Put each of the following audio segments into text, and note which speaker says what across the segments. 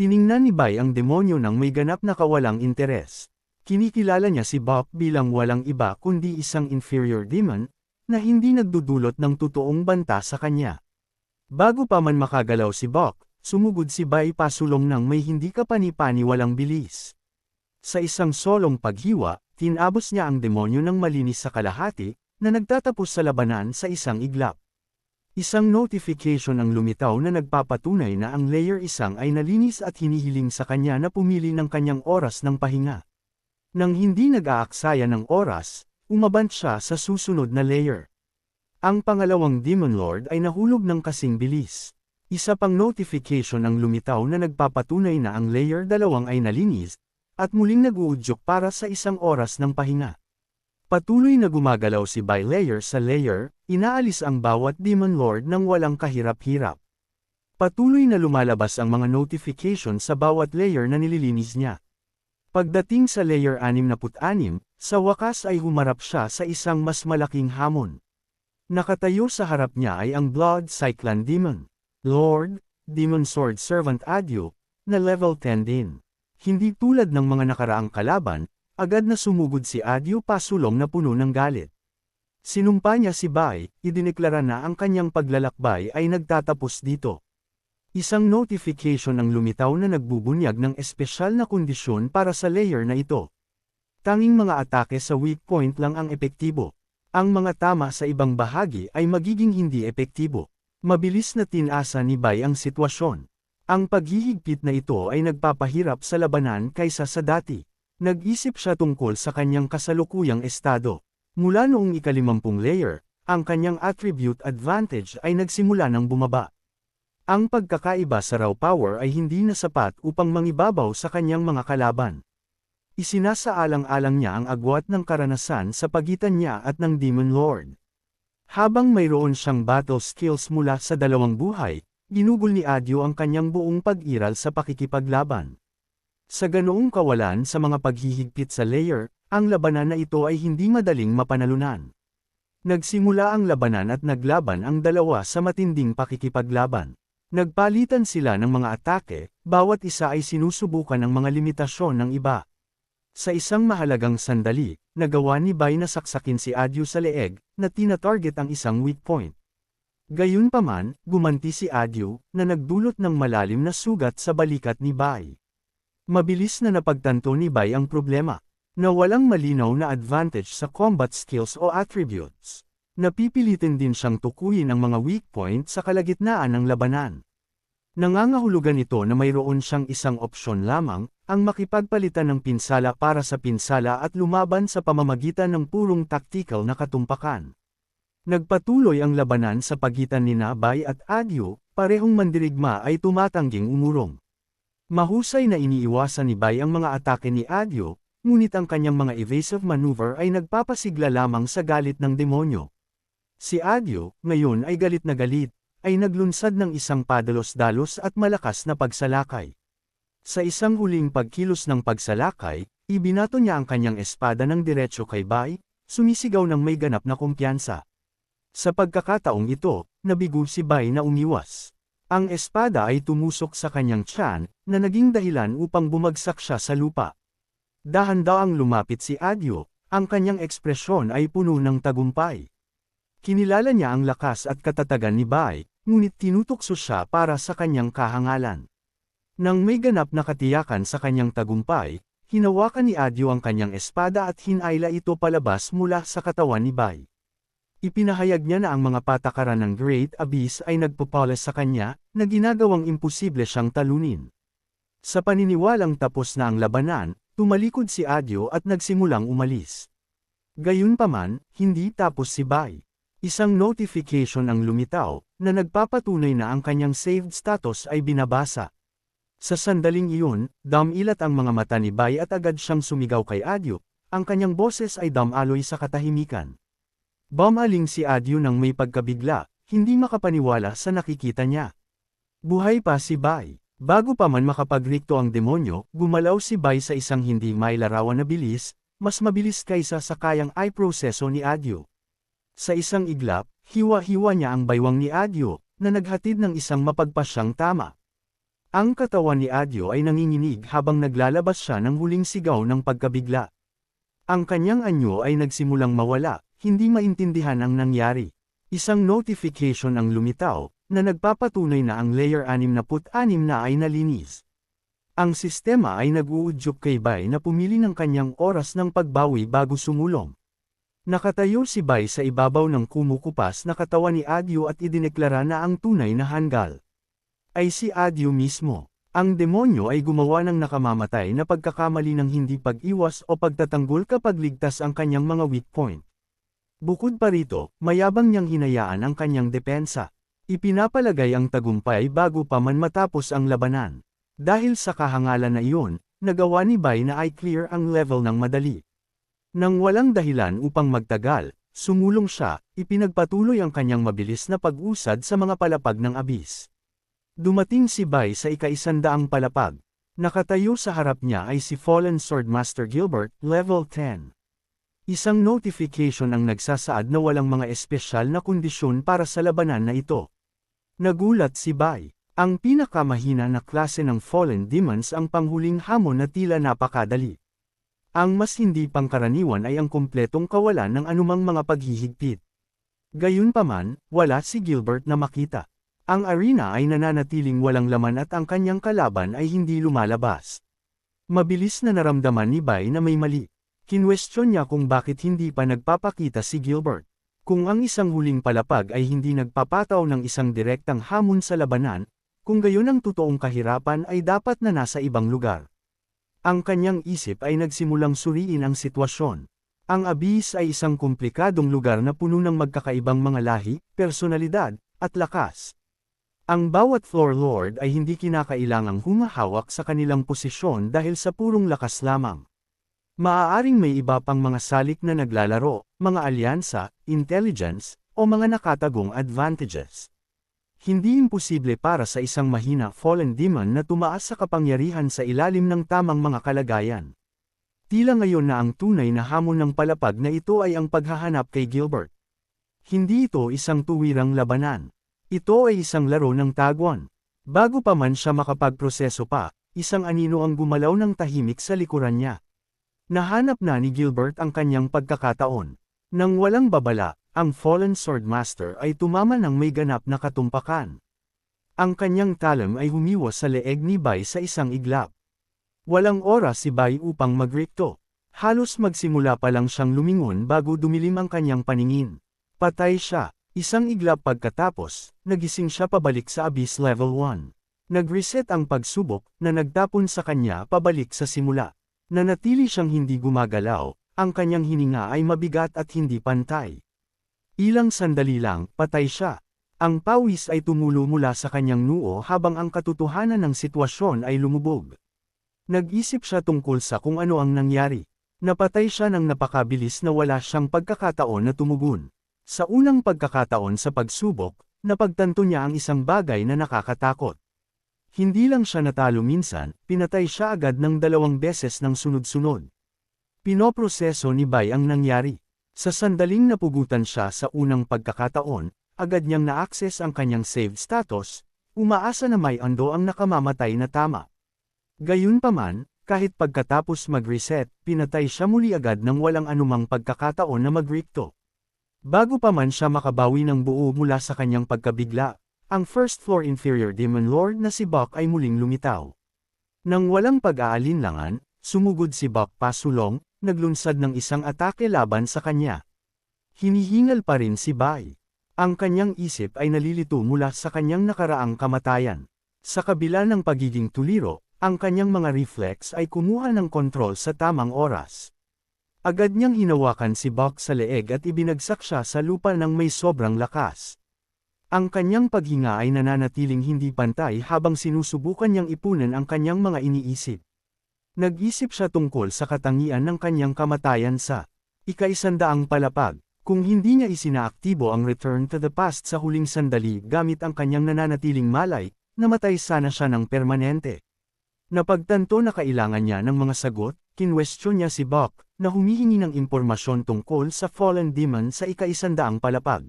Speaker 1: Tiningnan ni Bai ang demonyo ng may ganap na kawalang interes. Kinikilala niya si Bok bilang walang iba kundi isang inferior demon, na hindi nagdudulot ng totoong banta sa kanya. Bago pa man makagalaw si Bok, sumugod si Bai pasulong ng may hindi kapani-pani walang bilis. Sa isang solong paghiwa, tinabos niya ang demonyo ng malinis sa kalahati, na nagtatapos sa labanan sa isang iglap. Isang notification ang lumitaw na nagpapatunay na ang layer isang ay nalinis at hinihiling sa kanya na pumili ng kanyang oras ng pahinga. Nang hindi nag-aaksaya ng oras, umabant siya sa susunod na layer. Ang pangalawang Demon Lord ay nahulog ng kasing bilis. Isa pang notification ang lumitaw na nagpapatunay na ang layer dalawang ay nalinis, at muling nag-uudyok para sa isang oras ng pahinga. Patuloy na gumagalaw si by layer sa layer, inaalis ang bawat Demon Lord ng walang kahirap-hirap. Patuloy na lumalabas ang mga notification sa bawat layer na nililinis niya. Pagdating sa layer 66, sa wakas ay humarap siya sa isang mas malaking hamon. Nakatayo sa harap niya ay ang Blood Cyclone Demon. Lord, Demon Sword Servant Adyo, na level 10 din. Hindi tulad ng mga nakaraang kalaban, Agad na sumugod si Adyo pasulong na puno ng galit. Sinumpa niya si Bai, idineklara na ang kanyang paglalakbay ay nagtatapos dito. Isang notification ang lumitaw na nagbubunyag ng espesyal na kondisyon para sa layer na ito. Tanging mga atake sa weak point lang ang epektibo. Ang mga tama sa ibang bahagi ay magiging hindi epektibo. Mabilis na tinasa ni Bai ang sitwasyon. Ang paghihigpit na ito ay nagpapahirap sa labanan kaysa sa dati. Nag-isip siya tungkol sa kanyang kasalukuyang estado. Mula noong ikalimampung layer, ang kanyang attribute advantage ay nagsimula ng bumaba. Ang pagkakaiba sa raw power ay hindi na sapat upang mangibabaw sa kanyang mga kalaban. Isinasaalang-alang niya ang agwat ng karanasan sa pagitan niya at ng Demon Lord. Habang mayroon siyang battle skills mula sa dalawang buhay, ginugol ni Adyo ang kanyang buong pag-iral sa pakikipaglaban. Sa ganoong kawalan sa mga paghihigpit sa layer, ang labanan na ito ay hindi madaling mapanalunan. Nagsimula ang labanan at naglaban ang dalawa sa matinding pakikipaglaban. Nagpalitan sila ng mga atake, bawat isa ay sinusubukan ng mga limitasyon ng iba. Sa isang mahalagang sandali, nagawa ni Bai na saksakin si Adyu sa leeg, na tina-target ang isang weak point. Gayunpaman, gumanti si Adyu, na nagdulot ng malalim na sugat sa balikat ni Bai. Mabilis na napagtanto ni Bai ang problema, na walang malinaw na advantage sa combat skills o attributes. Napipilitin din siyang tukuyin ang mga weak point sa kalagitnaan ng labanan. Nangangahulugan ito na mayroon siyang isang opsyon lamang, ang makipagpalitan ng pinsala para sa pinsala at lumaban sa pamamagitan ng purong tactical na katumpakan. Nagpatuloy ang labanan sa pagitan ni Nabay at Adyo, parehong mandirigma ay tumatangging umurong. Mahusay na iniiwasan ni Bai ang mga atake ni Adyo, ngunit ang kanyang mga evasive maneuver ay nagpapasigla lamang sa galit ng demonyo. Si Adyo, ngayon ay galit na galit, ay naglunsad ng isang padalos-dalos at malakas na pagsalakay. Sa isang huling pagkilos ng pagsalakay, ibinato niya ang kanyang espada ng diretsyo kay Bai, sumisigaw ng may ganap na kumpiyansa. Sa pagkakataong ito, nabigo si Bai na umiwas. Ang espada ay tumusok sa kanyang tiyan, na naging dahilan upang bumagsak siya sa lupa. Dahan-daang lumapit si Adyo, ang kanyang ekspresyon ay puno ng tagumpay. Kinilala niya ang lakas at katatagan ni Bai, ngunit tinutukso siya para sa kanyang kahangalan. Nang may ganap na katiyakan sa kanyang tagumpay, hinawakan ni Adyo ang kanyang espada at hinayla ito palabas mula sa katawan ni Bai. Ipinahayag niya na ang mga patakaran ng Great Abyss ay nagpupoles sa kanya, na ginagawang imposible siyang talunin. Sa paniniwalang tapos na ang labanan, tumalikod si Adyo at nagsimulang umalis. Gayunpaman, hindi tapos si Bai. Isang notification ang lumitaw, na nagpapatunay na ang kanyang saved status ay binabasa. Sa sandaling iyon, damilat ang mga mata ni Bai at agad siyang sumigaw kay Adyo, ang kanyang boses ay damaloy sa katahimikan. Bumaling si Adyo nang may pagkabigla, hindi makapaniwala sa nakikita niya. Buhay pa si Bai. Bago pa man makapagrikto ang demonyo, gumalaw si Bai sa isang hindi may larawan na bilis, mas mabilis kaysa sa kayang eye proseso ni Adyo. Sa isang iglap, hiwa-hiwa niya ang baywang ni Adyo, na naghatid ng isang mapagpasyang tama. Ang katawan ni Adyo ay nanginginig habang naglalabas siya ng huling sigaw ng pagkabigla. Ang kanyang anyo ay nagsimulang mawala, hindi maintindihan ang nangyari. Isang notification ang lumitaw, na nagpapatunay na ang layer 66 na ay nalinis. Ang sistema ay nag-uudyok kay Bai na pumili ng kanyang oras ng pagbawi bago sumulong. Nakatayo si Bai sa ibabaw ng kumukupas na katawan ni Adyo at idineklara na ang tunay na hanggal ay si Adyo mismo. Ang demonyo ay gumawa ng nakamamatay na pagkakamali ng hindi pag-iwas o pagtatanggol kapag ligtas ang kanyang mga weak point. Bukod pa rito, mayabang niyang hinayaan ang kanyang depensa. Ipinapalagay ang tagumpay bago pa man matapos ang labanan. Dahil sa kahangalan na iyon, nagawa ni Bai na ay clear ang level ng madali. Nang walang dahilan upang magtagal, sumulong siya, ipinagpatuloy ang kanyang mabilis na pag-usad sa mga palapag ng abis. Dumating si Bai sa ikaisandaang palapag. Nakatayo sa harap niya ay si Fallen Swordmaster Gilbert, level 10. Isang notification ang nagsasaad na walang mga espesyal na kondisyon para sa labanan na ito. Nagulat si Bai. Ang pinakamahina na klase ng Fallen Demons ang panghuling hamon na tila napakadali. Ang mas hindi pangkaraniwan ay ang kumpletong kawalan ng anumang mga paghihigpit. Gayunpaman, wala si Gilbert na makita. Ang arena ay nananatiling walang laman at ang kanyang kalaban ay hindi lumalabas. Mabilis na naramdaman ni Bai na may mali. Kinwestiyon niya kung bakit hindi pa nagpapakita si Gilbert. Kung ang isang huling palapag ay hindi nagpapataw ng isang direktang hamon sa labanan, kung gayon ang totoong kahirapan ay dapat na nasa ibang lugar. Ang kanyang isip ay nagsimulang suriin ang sitwasyon. Ang Abyss ay isang komplikadong lugar na puno ng magkakaibang mga lahi, personalidad, at lakas. Ang bawat floor lord ay hindi kinakailangang humahawak sa kanilang posisyon dahil sa purong lakas lamang. Maaaring may iba pang mga salik na naglalaro, mga alyansa, intelligence, o mga nakatagong advantages. Hindi imposible para sa isang mahina fallen demon na tumaas sa kapangyarihan sa ilalim ng tamang mga kalagayan. Tila ngayon na ang tunay na hamon ng palapag na ito ay ang paghahanap kay Gilbert. Hindi ito isang tuwirang labanan. Ito ay isang laro ng tagwan. Bago pa man siya makapagproseso pa, isang anino ang gumalaw ng tahimik sa likuran niya. Nahanap na ni Gilbert ang kanyang pagkakataon. Nang walang babala, ang Fallen Swordmaster ay tumama ng may ganap na katumpakan. Ang kanyang talam ay humiwas sa leeg ni Bai sa isang iglap. Walang oras si Bai upang magrikto. Halos magsimula pa lang siyang lumingon bago dumilim ang kanyang paningin. Patay siya. Isang iglap pagkatapos, nagising siya pabalik sa Abyss Level 1. Nag-reset ang pagsubok, na nagtapon sa kanya pabalik sa simula. Nanatili siyang hindi gumagalaw, ang kanyang hininga ay mabigat at hindi pantay. Ilang sandali lang, patay siya. Ang pawis ay tumulo mula sa kanyang noo habang ang katotohanan ng sitwasyon ay lumubog. Nag-isip siya tungkol sa kung ano ang nangyari. Napatay siya ng napakabilis na wala siyang pagkakataon na tumugon. Sa unang pagkakataon sa pagsubok, napagtanto niya ang isang bagay na nakakatakot. Hindi lang siya natalo minsan, pinatay siya agad ng dalawang beses ng sunod-sunod. Pinoproseso ni Bai ang nangyari. Sa sandaling napugutan siya sa unang pagkakataon, agad niyang na-access ang kanyang saved status, umaasa na may ando ang nakamamatay na tama. Gayunpaman, kahit pagkatapos mag-reset, pinatay siya muli agad ng walang anumang pagkakataon na mag-recto. Bago pa man siya makabawi ng buo mula sa kanyang pagkabigla, ang first floor inferior demon lord na si Buck ay muling lumitaw. Nang walang pag-aalinlangan, sumugod si Buck pasulong, naglunsad ng isang atake laban sa kanya. Hinihingal pa rin si Bai. Ang kanyang isip ay nalilito mula sa kanyang nakaraang kamatayan. Sa kabila ng pagiging tuliro, ang kanyang mga reflex ay kumuha ng kontrol sa tamang oras. Agad niyang hinawakan si Buck sa leeg at ibinagsak siya sa lupa ng may sobrang lakas. Ang kanyang paghinga ay nananatiling hindi pantay habang sinusubukan niyang ipunan ang kanyang mga iniisip. Nag-isip siya tungkol sa katangian ng kanyang kamatayan sa ikaisandaang palapag, kung hindi niya isinaaktibo ang Return to the Past sa huling sandali gamit ang kanyang nananatiling malay, namatay sana siya ng permanente. Napagtanto na kailangan niya ng mga sagot, kinwestiyon niya si Buck, na humihingi ng impormasyon tungkol sa Fallen Demon sa ikaisandaang palapag.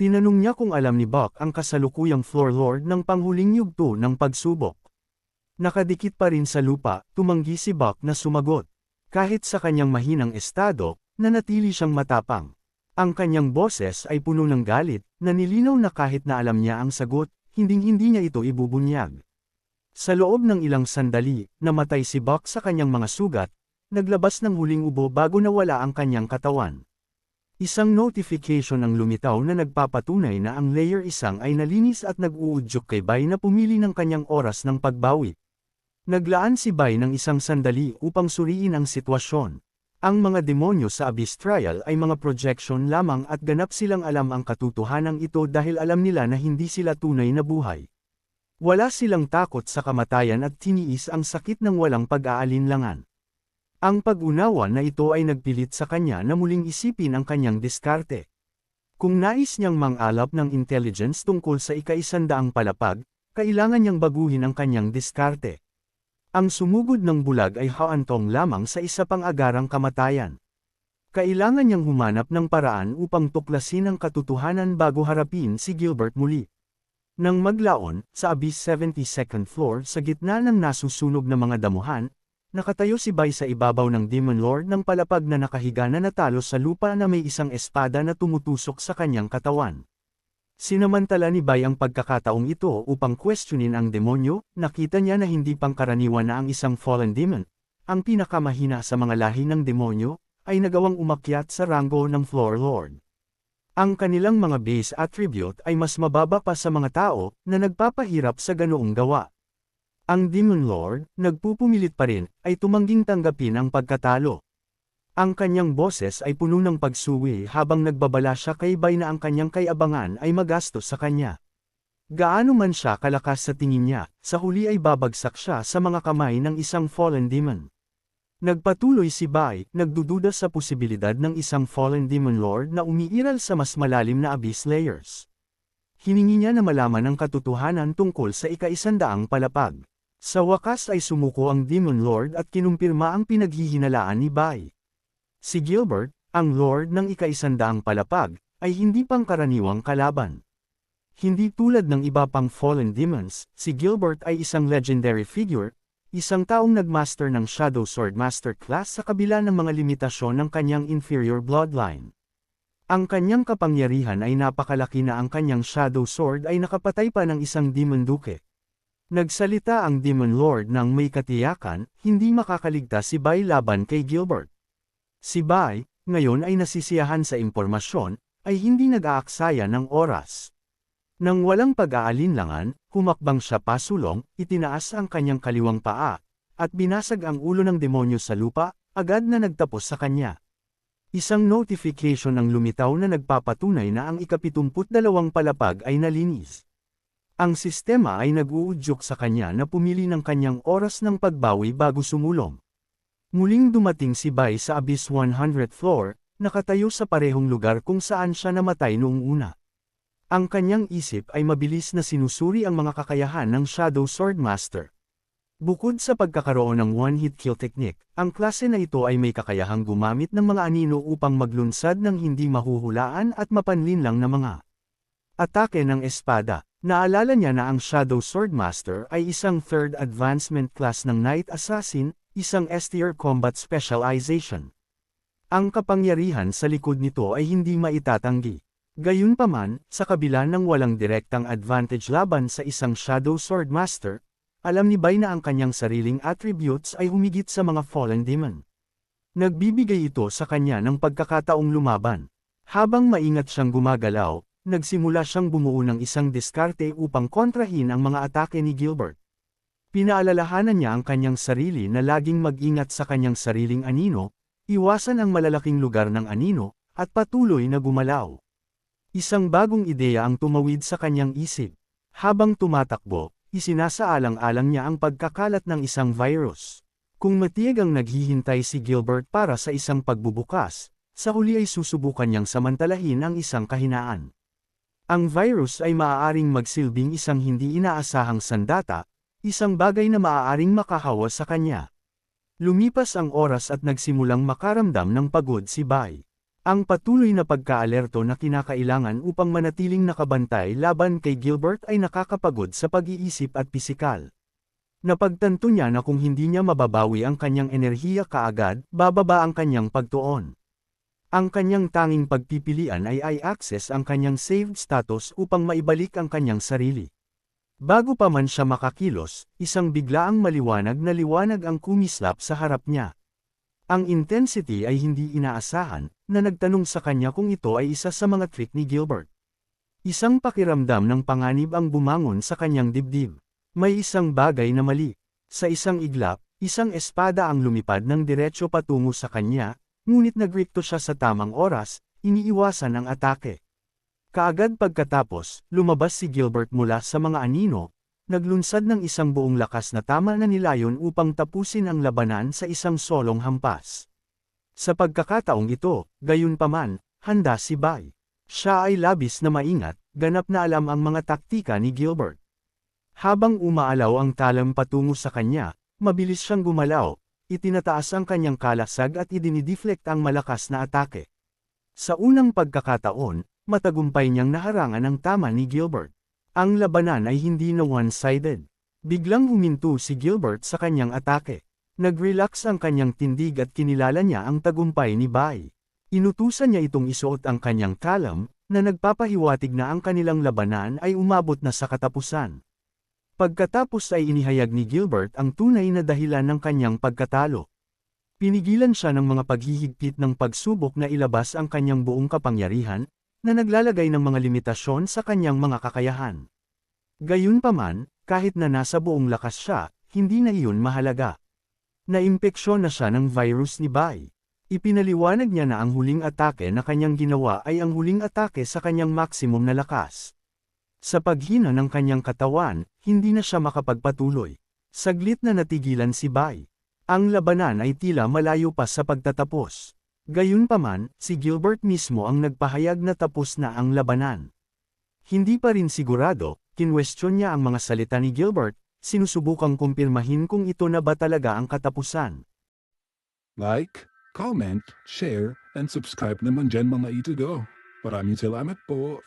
Speaker 1: Tinanong niya kung alam ni Buck ang kasalukuyang floor lord ng panghuling yugto ng pagsubok. Nakadikit pa rin sa lupa, tumanggi si Buck na sumagot. Kahit sa kanyang mahinang estado, nanatili siyang matapang. Ang kanyang boses ay puno ng galit, na nilinaw na kahit na alam niya ang sagot, hinding-hindi niya ito ibubunyag. Sa loob ng ilang sandali, namatay si Buck sa kanyang mga sugat, naglabas ng huling ubo bago nawala ang kanyang katawan. Isang notification ang lumitaw na nagpapatunay na ang layer isang ay nalinis at nag-uudyok kay Bai na pumili ng kanyang oras ng pagbawi. Naglaan si Bai ng isang sandali upang suriin ang sitwasyon. Ang mga demonyo sa Abyss Trial ay mga projection lamang at ganap silang alam ang katotohanan ito dahil alam nila na hindi sila tunay na buhay. Wala silang takot sa kamatayan at tiniis ang sakit ng walang pag-aalinlangan. Ang pag-unawa na ito ay nagpilit sa kanya na muling isipin ang kanyang diskarte. Kung nais niyang mangalap ng intelligence tungkol sa ikaisandaang palapag, kailangan niyang baguhin ang kanyang diskarte. Ang sumugod ng bulag ay haantong lamang sa isa pang agarang kamatayan. Kailangan niyang humanap ng paraan upang tuklasin ang katotohanan bago harapin si Gilbert muli. Nang maglaon, sa Abyss 72nd floor sa gitna ng nasusunog na mga damuhan, Nakatayo si Bai sa ibabaw ng Demon Lord ng palapag na nakahiga na natalo sa lupa na may isang espada na tumutusok sa kanyang katawan. Sinamantala ni Bai ang pagkakataong ito upang questionin ang demonyo, nakita niya na hindi pangkaraniwan na ang isang fallen demon, ang pinakamahina sa mga lahi ng demonyo, ay nagawang umakyat sa ranggo ng Floor Lord. Ang kanilang mga base attribute ay mas mababa pa sa mga tao na nagpapahirap sa ganoong gawa. Ang Demon Lord, nagpupumilit pa rin, ay tumangging tanggapin ang pagkatalo. Ang kanyang boses ay puno ng pagsuwi habang nagbabala siya kay Bay na ang kanyang kayabangan ay magastos sa kanya. Gaano man siya kalakas sa tingin niya, sa huli ay babagsak siya sa mga kamay ng isang fallen demon. Nagpatuloy si Bai, nagdududa sa posibilidad ng isang fallen demon lord na umiiral sa mas malalim na abyss layers. Hiningi niya na malaman ang katotohanan tungkol sa ikaisandaang palapag. Sa wakas ay sumuko ang Demon Lord at kinumpirma ang pinaghihinalaan ni Bai. Si Gilbert, ang Lord ng ikaisandaang palapag, ay hindi pangkaraniwang kalaban. Hindi tulad ng iba pang fallen demons, si Gilbert ay isang legendary figure, isang taong nagmaster ng Shadow Sword Master class sa kabila ng mga limitasyon ng kanyang inferior bloodline. Ang kanyang kapangyarihan ay napakalaki na ang kanyang Shadow Sword ay nakapatay pa ng isang Demon Duke. Nagsalita ang Demon Lord ng may katiyakan, hindi makakaligtas si Bai laban kay Gilbert. Si Bai, ngayon ay nasisiyahan sa impormasyon, ay hindi nag-aaksaya ng oras. Nang walang pag-aalinlangan, humakbang siya pasulong, itinaas ang kanyang kaliwang paa, at binasag ang ulo ng demonyo sa lupa, agad na nagtapos sa kanya. Isang notification ang lumitaw na nagpapatunay na ang ikapitumput dalawang palapag ay nalinis. Ang sistema ay nag-uudyok sa kanya na pumili ng kanyang oras ng pagbawi bago sumulong. Muling dumating si Bai sa Abyss 100th floor, nakatayo sa parehong lugar kung saan siya namatay noong una. Ang kanyang isip ay mabilis na sinusuri ang mga kakayahan ng Shadow Sword Master. Bukod sa pagkakaroon ng one-hit kill technique, ang klase na ito ay may kakayahang gumamit ng mga anino upang maglunsad ng hindi mahuhulaan at mapanlinlang na mga atake ng espada. Naalala niya na ang Shadow Swordmaster ay isang third advancement class ng Knight Assassin, isang S-tier combat specialization. Ang kapangyarihan sa likod nito ay hindi maitatanggi. Gayunpaman, sa kabila ng walang direktang advantage laban sa isang Shadow Swordmaster, alam ni Bai na ang kanyang sariling attributes ay humigit sa mga fallen demon. Nagbibigay ito sa kanya ng pagkakataong lumaban. Habang maingat siyang gumagalaw, nagsimula siyang bumuo ng isang diskarte upang kontrahin ang mga atake ni Gilbert. Pinaalalahanan niya ang kanyang sarili na laging mag-ingat sa kanyang sariling anino, iwasan ang malalaking lugar ng anino, at patuloy na gumalaw. Isang bagong ideya ang tumawid sa kanyang isip. Habang tumatakbo, isinasaalang-alang niya ang pagkakalat ng isang virus. Kung matiyag ang naghihintay si Gilbert para sa isang pagbubukas, sa huli ay susubukan niyang samantalahin ang isang kahinaan. Ang virus ay maaaring magsilbing isang hindi inaasahang sandata, isang bagay na maaaring makahawa sa kanya. Lumipas ang oras at nagsimulang makaramdam ng pagod si Bai. Ang patuloy na pagkaalerto na kinakailangan upang manatiling nakabantay laban kay Gilbert ay nakakapagod sa pag-iisip at pisikal. Napagtanto niya na kung hindi niya mababawi ang kanyang enerhiya kaagad, bababa ang kanyang pagtuon. Ang kanyang tanging pagpipilian ay i-access ang kanyang saved status upang maibalik ang kanyang sarili. Bago pa man siya makakilos, isang biglaang maliwanag na liwanag ang kumislap sa harap niya. Ang intensity ay hindi inaasahan, na nagtanong sa kanya kung ito ay isa sa mga trick ni Gilbert. Isang pakiramdam ng panganib ang bumangon sa kanyang dibdib. May isang bagay na mali. Sa isang iglap, isang espada ang lumipad ng diretsyo patungo sa kanya, ngunit nagrikto siya sa tamang oras, iniiwasan ang atake. Kaagad pagkatapos, lumabas si Gilbert mula sa mga anino, naglunsad ng isang buong lakas na tama na nilayon upang tapusin ang labanan sa isang solong hampas. Sa pagkakataong ito, gayunpaman, handa si Bai. Siya ay labis na maingat, ganap na alam ang mga taktika ni Gilbert. Habang umaalaw ang talam patungo sa kanya, mabilis siyang gumalaw, itinataas ang kanyang kalasag at idinideflect ang malakas na atake. Sa unang pagkakataon, matagumpay niyang naharangan ang tama ni Gilbert. Ang labanan ay hindi na one-sided. Biglang huminto si Gilbert sa kanyang atake. Nag-relax ang kanyang tindig at kinilala niya ang tagumpay ni Bai. Inutusan niya itong isuot ang kanyang kalam, na nagpapahiwatig na ang kanilang labanan ay umabot na sa katapusan. Pagkatapos ay inihayag ni Gilbert ang tunay na dahilan ng kanyang pagkatalo. Pinigilan siya ng mga paghihigpit ng pagsubok na ilabas ang kanyang buong kapangyarihan, na naglalagay ng mga limitasyon sa kanyang mga kakayahan. Gayunpaman, kahit na nasa buong lakas siya, hindi na iyon mahalaga. Naimpeksyon na siya ng virus ni Bai. Ipinaliwanag niya na ang huling atake na kanyang ginawa ay ang huling atake sa kanyang maximum na lakas. Sa paghina ng kanyang katawan, hindi na siya makapagpatuloy. Saglit na natigilan si Bai. Ang labanan ay tila malayo pa sa pagtatapos. Gayunpaman, si Gilbert mismo ang nagpahayag na tapos na ang labanan. Hindi pa rin sigurado, kinwestiyon niya ang mga salita ni Gilbert, sinusubukang kumpirmahin kung ito na ba talaga ang katapusan.
Speaker 2: Like, comment, share, and subscribe naman dyan mga ito go. Maraming salamat po.